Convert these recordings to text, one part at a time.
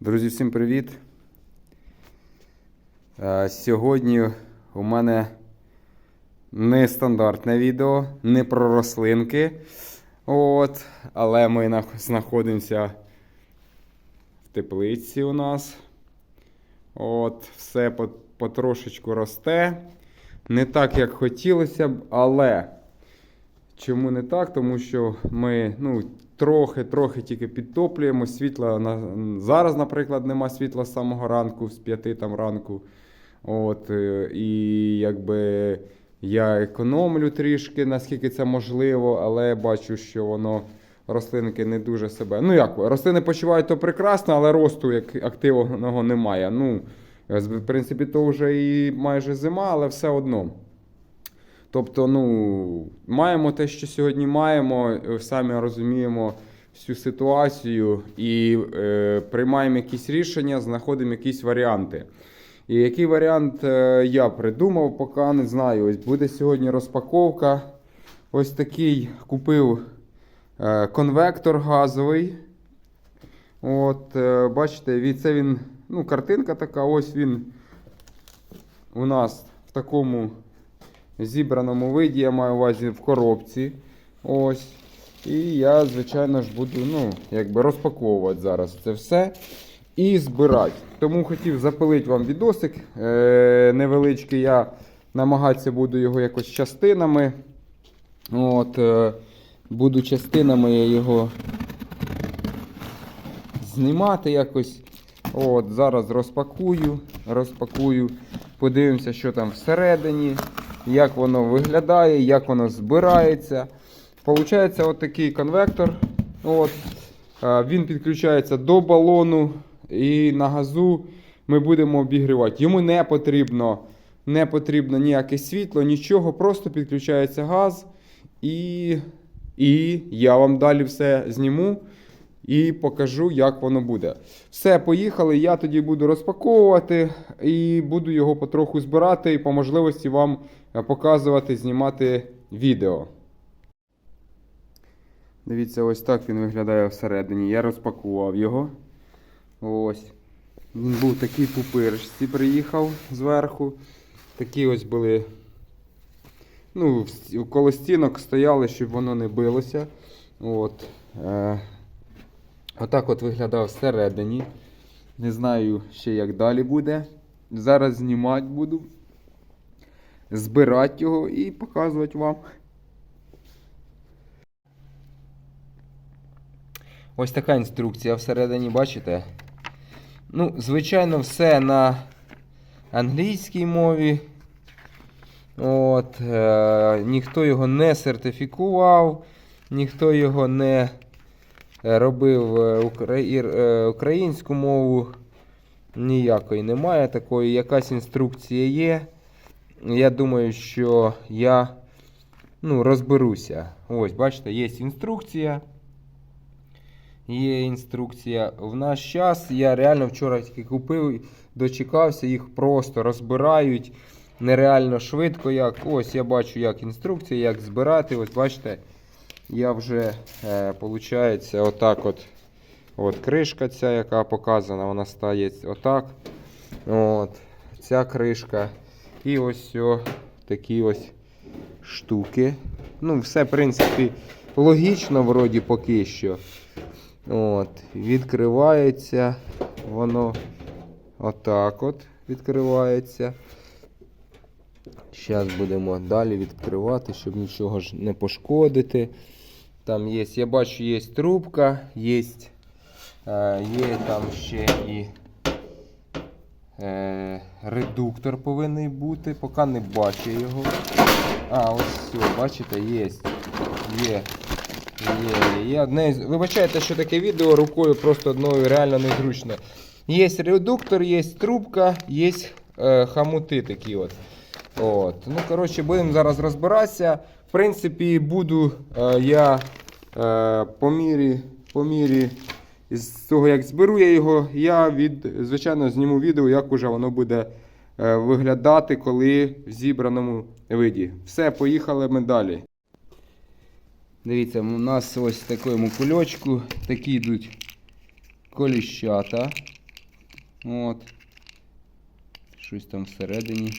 Друзі, всім привіт! Е, Сьогодні у мене нестандартне відео, не про рослинки. От, але ми знаходимося в теплиці у нас. От, все потрошечку росте. Не так, як хотілося б, але Чому не так? Тому що ми ну, трохи-трохи тільки підтоплюємо. Світла на... зараз, наприклад, нема світла з самого ранку, з 5 там ранку. От, е, і якби я економлю трішки, наскільки це можливо, але бачу, що воно рослинки не дуже себе. Ну як, рослини почувають то прекрасно, але росту як активного немає. Ну, в принципі, то вже і майже зима, але все одно. Тобто, ну, маємо те, що сьогодні маємо, е, самі розуміємо всю ситуацію і е, приймаємо якісь рішення, знаходимо якісь варіанти. І який варіант е, я придумав, поки не знаю. Ось буде сьогодні розпаковка. Ось такий купив е, конвектор газовий. От, е, бачите, це він, ну, картинка така, ось він у нас в такому зібраному виді, я маю увазі в коробці. Ось. І я, звичайно ж, буду ну, якби розпаковувати зараз це все і збирати. Тому хотів запилити вам відосик е- невеличкий. Я намагатися буду його якось частинами. От, е- буду частинами його знімати якось. От, зараз розпакую, розпакую, подивимося, що там всередині, як воно виглядає, як воно збирається. Получається от такий конвектор. От, Е, він підключається до балону і на газу ми будемо обігрівати. Йому не потрібно, не потрібно ніяке світло, нічого, просто підключається газ. І, і я вам далі все зніму і покажу, як воно буде. Все, поїхали. Я тоді буду розпаковувати і буду його потроху збирати і по можливості вам е, показувати, знімати відео. Дивіться, ось так він виглядає всередині. Я розпакував його. Ось. Він був такий пупиришці, приїхав зверху. Такі ось були. Ну, коло стінок стояли, щоб воно не билося. От. Отак от виглядав всередині. Не знаю ще як далі буде. Зараз знімати буду. Збирати його і показувати вам. Ось така інструкція всередині, бачите? Ну, звичайно, все на англійській мові. От, е, ніхто його не сертифікував, ніхто його не робив е, укра- ір- е, українську мову. Ніякої немає такої. Якась інструкція є. Я думаю, що я ну, розберуся. Ось, бачите, є інструкція. Є інструкція. В наш час я реально вчора тільки купив, дочекався, їх просто розбирають нереально швидко. Як. Ось я бачу, як інструкція, як збирати. Ось бачите, я вже, е, виходить, отак от. От кришка ця, яка показана, вона стає отак. От, ця кришка. І ось о, такі ось штуки. Ну, все, в принципі, логічно, вроді поки що. От, відкривається воно отак от відкривається. Зараз будемо далі відкривати, щоб нічого ж не пошкодити. Там є, я бачу, є трубка, є, є там ще і е, редуктор повинен бути, поки не бачу його. А, ось все, бачите, є. Є. Є. Одне, з- вибачайте, що таке відео рукою просто одною реально незручно. Є редуктор, є трубка, є е, хамути такі от. От. Ну, коротше, будемо зараз розбиратися. В принципі, буду е, я е, по мірі, по мірі з того, як зберу я його, я від, звичайно зніму відео, як уже воно буде е, виглядати, коли в зібраному виді. Все, поїхали ми далі. Дивіться, у нас ось в такому кульочку такі йдуть коліщата. От. Щось там всередині.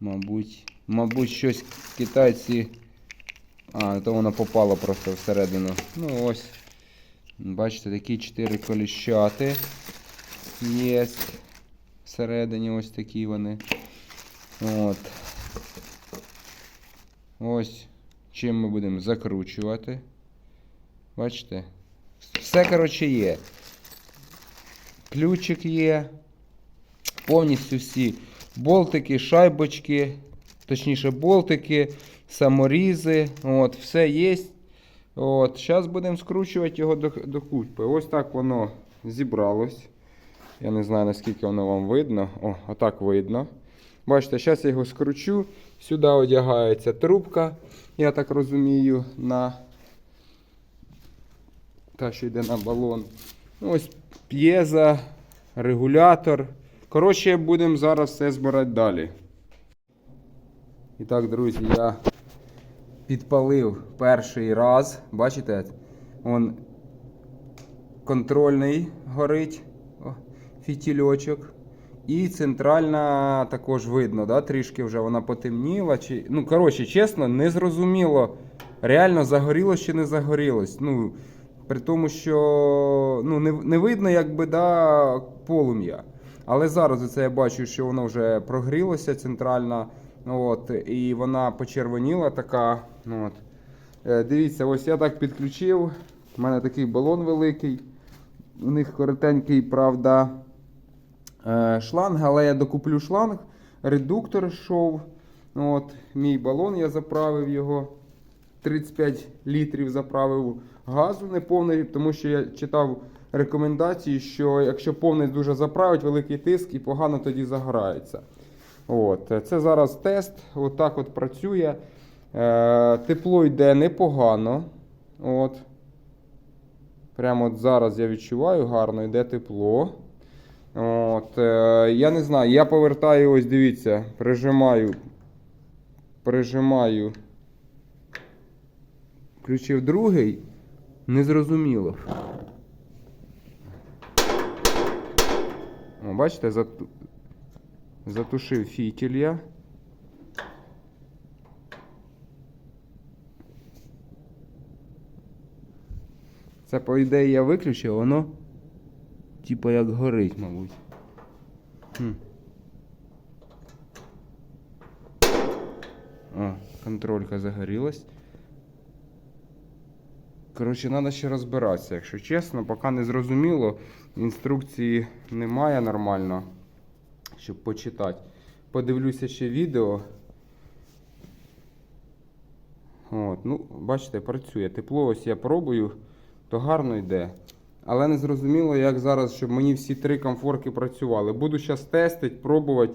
Мабуть. Мабуть, щось китайці. А, то воно попало просто всередину. Ну ось. Бачите, такі 4 коліщати. Є. Всередині ось такі вони. От. Ось. Чим ми будемо закручувати. Бачите? Все, коротше, є. Ключик є. Повністю всі болтики, шайбочки, точніше болтики, саморізи. От, все є. От, Зараз будемо скручувати його до, до купи. Ось так воно зібралось. Я не знаю, наскільки воно вам видно. О, отак видно. Бачите, зараз я його скручу. Сюди одягається трубка, я так розумію, на та, що йде на балон. Ну, Ось п'єза, регулятор. Коротше, будемо зараз все збирати далі. І так, друзі, я підпалив перший раз. Бачите? Он контрольний горить фітільочок. І центральна також видно, да, трішки вже вона потемніла. Чи... Ну, коротше, чесно, не зрозуміло, реально загорілось чи не загорілось. Ну, при тому, що ну, не, не видно, якби да, полум'я. Але зараз оце я бачу, що воно вже прогрілося центральна. От, і вона почервоніла така. ну, От. Е, Дивіться, ось я так підключив. У мене такий балон великий. У них коротенький, правда, е, шланг, але я докуплю шланг. Редуктор йшов. От, мій балон я заправив його. 35 літрів заправив газу неповний, тому що я читав рекомендації, що якщо повний дуже заправить, великий тиск і погано тоді загорається. От. Це зараз тест. Отак от працює. Е, тепло йде непогано. От. Прямо от зараз я відчуваю, гарно йде тепло. От. Е, я не знаю, я повертаю, ось дивіться, прижимаю. Прижимаю. Включив другий. Незрозуміло. Бачите, зату... затушив фітіль я. Це, по ідеї, я виключив, воно типа як горить, мабуть. Хм. О, контролька загорілась. Коротше, треба ще розбиратися, якщо чесно, поки не зрозуміло. Інструкції немає нормально, щоб почитати. Подивлюся ще відео. От, ну, бачите, працює. Тепло, ось я пробую, то гарно йде. Але не зрозуміло, як зараз, щоб мені всі три комфорки працювали. Буду зараз тестити, пробувати,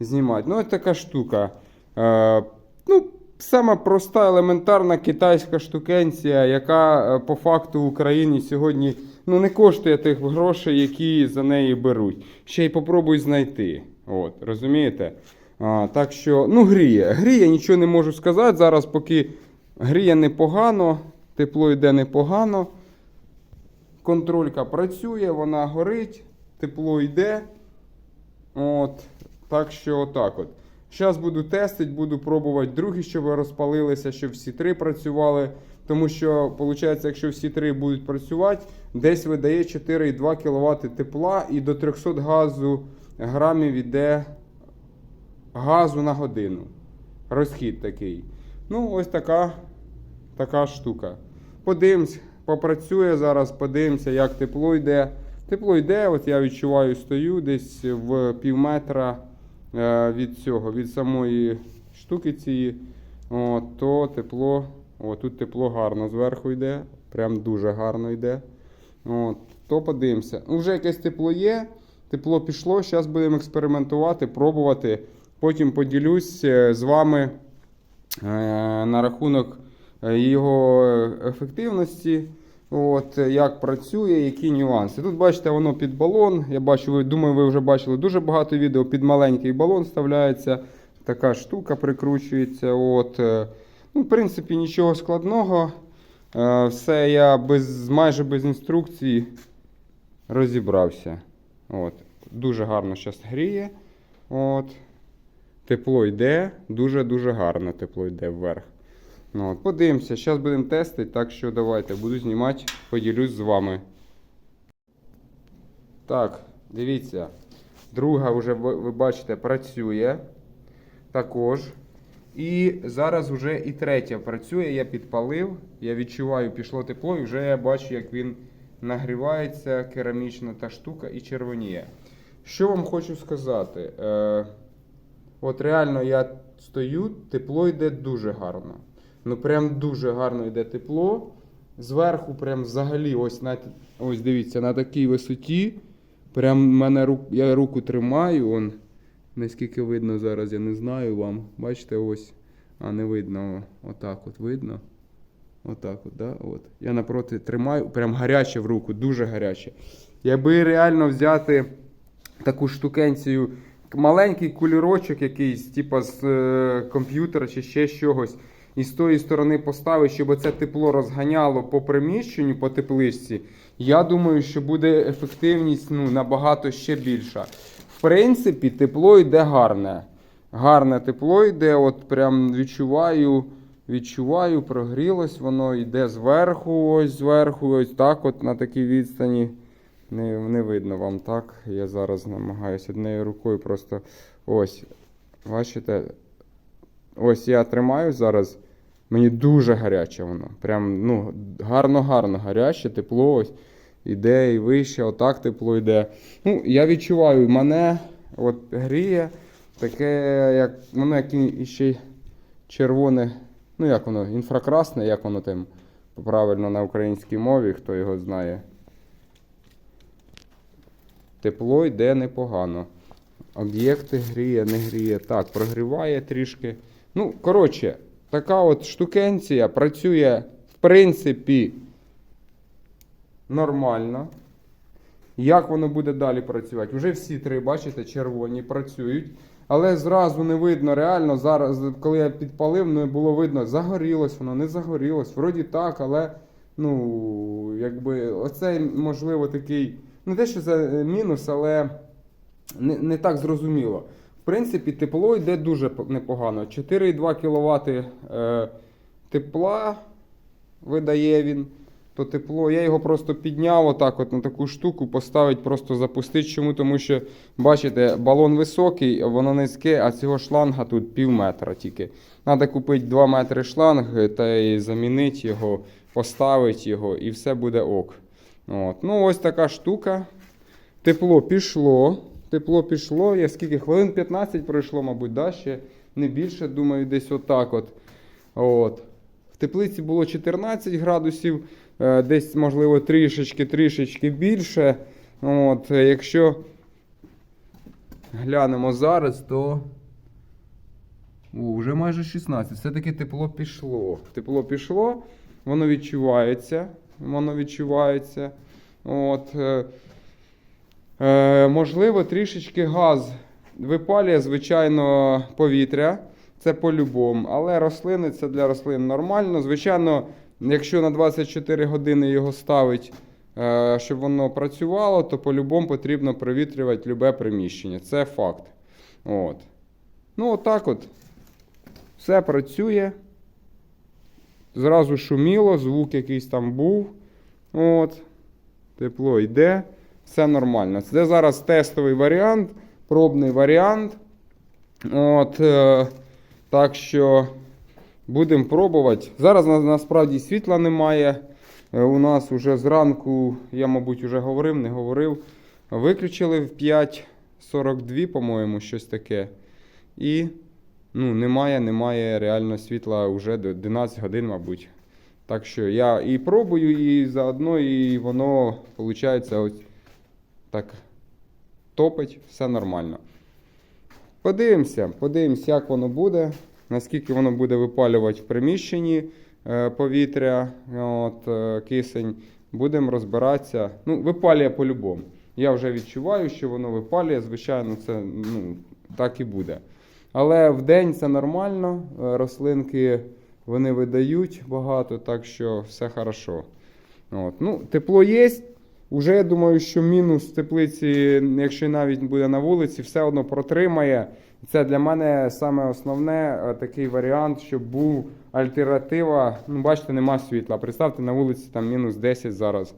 знімати. Ну, ось така штука. Е, ну, Сама проста, елементарна китайська штукенція, яка е, по факту в Україні сьогодні ну, не коштує тих грошей, які за неї беруть. Ще й попробуй знайти. От, Розумієте? А, Так що, ну, гріє. Гріє, нічого не можу сказати. Зараз, поки гріє непогано, тепло йде непогано. Контролька працює, вона горить, тепло йде. От, Так що, отак от. Зараз буду тестити, буду пробувати другі, щоб розпалилися, щоб всі три працювали. Тому що, виходить, якщо всі три будуть працювати, десь видає 4,2 кВт тепла і до 300 газу грамів іде газу на годину. Розхід такий. Ну, ось така, така штука. Подивимось, попрацює зараз, подивимося, як тепло йде. Тепло йде, от я відчуваю, стою десь в пів метра від цього, від самої штуки цієї, от, то тепло, о, тут тепло гарно зверху йде, прям дуже гарно йде. От, то подивимося. Ну, Вже якесь тепло є, тепло пішло, зараз будемо експериментувати, пробувати. Потім поділюсь е, з вами е, на рахунок е, його ефективності. От, як працює, які нюанси. Тут бачите, воно під балон. Я бачу, ви думаю, ви вже бачили дуже багато відео. Під маленький балон вставляється. Така штука прикручується. От, е, ну, В принципі, нічого складного. Е, Все я без, майже без інструкції розібрався. От. Дуже гарно зараз гріє. От. Тепло йде, дуже-дуже гарно тепло йде вверх. Ну, от, подивимося, зараз будемо тестити, так що давайте буду знімати, поділюсь з вами. Так, дивіться. Друга вже ви бачите працює також. І зараз вже і третя працює. Я підпалив, я відчуваю, пішло тепло, і вже я бачу, як він нагрівається, керамічна та штука і червоніє. Що вам хочу сказати? Е, от реально я стою, тепло йде дуже гарно. Ну прям дуже гарно йде тепло. Зверху, прям взагалі, ось на ось дивіться, на такій висоті. Прям мене рук, я руку тримаю. Он, наскільки видно зараз, я не знаю вам. Бачите, ось. А, не видно. Отак от видно. Отак от, да? От. Я напроти тримаю, прям гаряче в руку, дуже гаряче. Якби реально взяти таку штукенцію, маленький кулірочок якийсь, типу з е, комп'ютера чи ще чогось, і з тої сторони поставити, щоб це тепло розганяло по приміщенню, по тепличці, я думаю, що буде ефективність ну, набагато ще більша. В принципі, тепло йде гарне. Гарне тепло йде, от прям відчуваю, відчуваю, прогрілось, воно йде зверху, ось зверху, ось так, от на такій відстані. Не, не видно вам так. Я зараз намагаюся однією рукою просто ось. Бачите? Ось я тримаю зараз. Мені дуже гаряче воно. Прям ну, гарно-гарно гаряче, тепло ось. Іде і вище, отак тепло йде. Ну, я відчуваю, мене от гріє таке, як воно як ще й червоне, ну як воно, інфракрасне, як воно там правильно на українській мові, хто його знає. Тепло йде непогано. Об'єкти гріє, не гріє. Так, прогріває трішки. Ну, коротше, така от штукенція працює, в принципі, нормально. Як воно буде далі працювати? Уже всі три, бачите, червоні працюють. Але зразу не видно реально. Зараз, коли я підпалив, не було видно, загорілось воно, не загорілось. Вроді так, але ну, якби оцей, можливо, такий. Не те, що це мінус, але не, не так зрозуміло. Принципі, тепло йде дуже непогано. 4,2 кВт е, тепла видає він. То тепло. Я його просто підняв отак от на таку штуку, поставить, просто запустити. Чому? Тому що, бачите, балон високий, воно низьке, а цього шланга тут пів метра тільки. Треба купити 2 метри шланг та й замінити його, поставити його, і все буде ок. От. Ну, ось така штука. Тепло пішло. Тепло пішло. Я скільки хвилин 15 пройшло, мабуть, да? ще не більше, думаю, десь отак. От. От. В теплиці було 14 градусів, е, десь, можливо, трішечки-трішечки більше. От. е, Якщо глянемо зараз, то. О, вже майже 16. Все-таки тепло пішло. Тепло пішло, воно відчувається. Воно відчувається. От, е, можливо, трішечки газ випалює, звичайно, повітря. Це по-любому. Але рослини це для рослин нормально. Звичайно, якщо на 24 години його ставить, е, щоб воно працювало, то по-любому потрібно провітрювати любе приміщення. Це факт. От. Ну, отак от. Все працює. Зразу шуміло, звук якийсь там був. От. Тепло йде. Все нормально. Це зараз тестовий варіант, пробний варіант. От, е, так що будемо пробувати. Зараз на, насправді світла немає. Е, у нас вже зранку, я, мабуть, вже говорив, не говорив. Виключили в 5.42, по-моєму, щось таке. І ну, немає, немає реально світла вже до 11 годин, мабуть. Так що я і пробую, і заодно, і воно, виходить, ось так топить, все нормально. Подивимося, подивимося, як воно буде, наскільки воно буде випалювати в приміщенні е, повітря, от, е, кисень. Будемо розбиратися. Ну, випалює по-любому. Я вже відчуваю, що воно випалює. Звичайно, це ну, так і буде. Але в день це нормально. е, Рослинки вони видають багато, так що все хорошо. От. Ну, тепло є. Уже я думаю, що мінус теплиці, якщо навіть буде на вулиці, все одно протримає. Це для мене саме основне е, такий варіант, щоб був альтернатива. Ну, бачите, нема світла. Представте, на вулиці там мінус 10 зараз.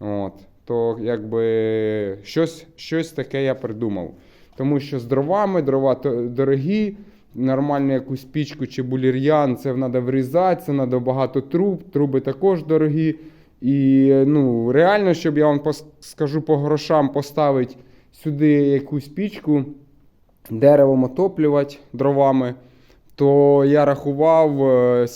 От. То якби щось, щось таке я придумав. Тому що з дровами, дрова дорогі, нормальну якусь пічку чи булір'ян, це треба врізати, це треба багато труб, труби також дорогі. І ну, реально, щоб я вам скажу по грошам поставити сюди якусь пічку, деревом отоплювати дровами, то я рахував е,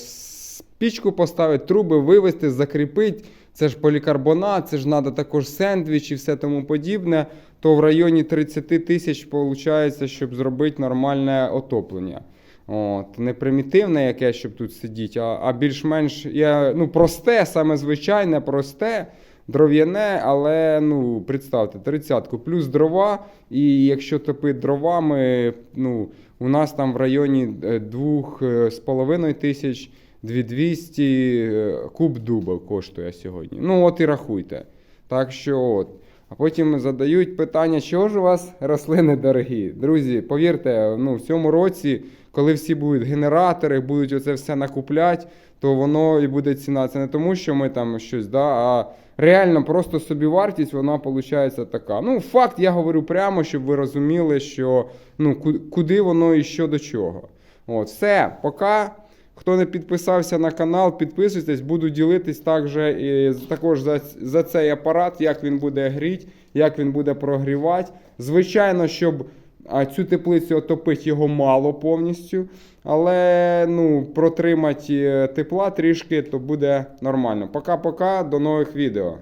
пічку поставити, труби вивести, закріпити. Це ж полікарбонат, це ж треба також сендвіч і все тому подібне. То в районі 30 тисяч виходить, щоб зробити нормальне отоплення. От, не примітивне яке, щоб тут сидіти, а, а більш-менш ну, просте, саме звичайне, просте, дров'яне, але ну, представте, тридцятку плюс дрова. І якщо топити дровами, ну, у нас там в районі е, двох е, з половиною тисяч 2200 е, куб дуба коштує сьогодні. Ну, от і рахуйте. Так що от. А потім задають питання, чого ж у вас рослини дорогі? Друзі, повірте, ну, в цьому році, коли всі будуть генератори, будуть оце все накупляти, то воно і буде ціна. Це не тому, що ми там щось, да, а реально просто собівартість, вона виходить така. Ну, факт, я говорю прямо, щоб ви розуміли, що ну, куди воно і що до чого. От, все, пока. Хто не підписався на канал, підписуйтесь, буду ділитись також, і, також за, за цей апарат, як він буде гріти, як він буде прогрівати. Звичайно, щоб а, цю теплицю отопить його мало повністю, але ну, протримати е, тепла трішки, то буде нормально. Пока-пока, до нових відео.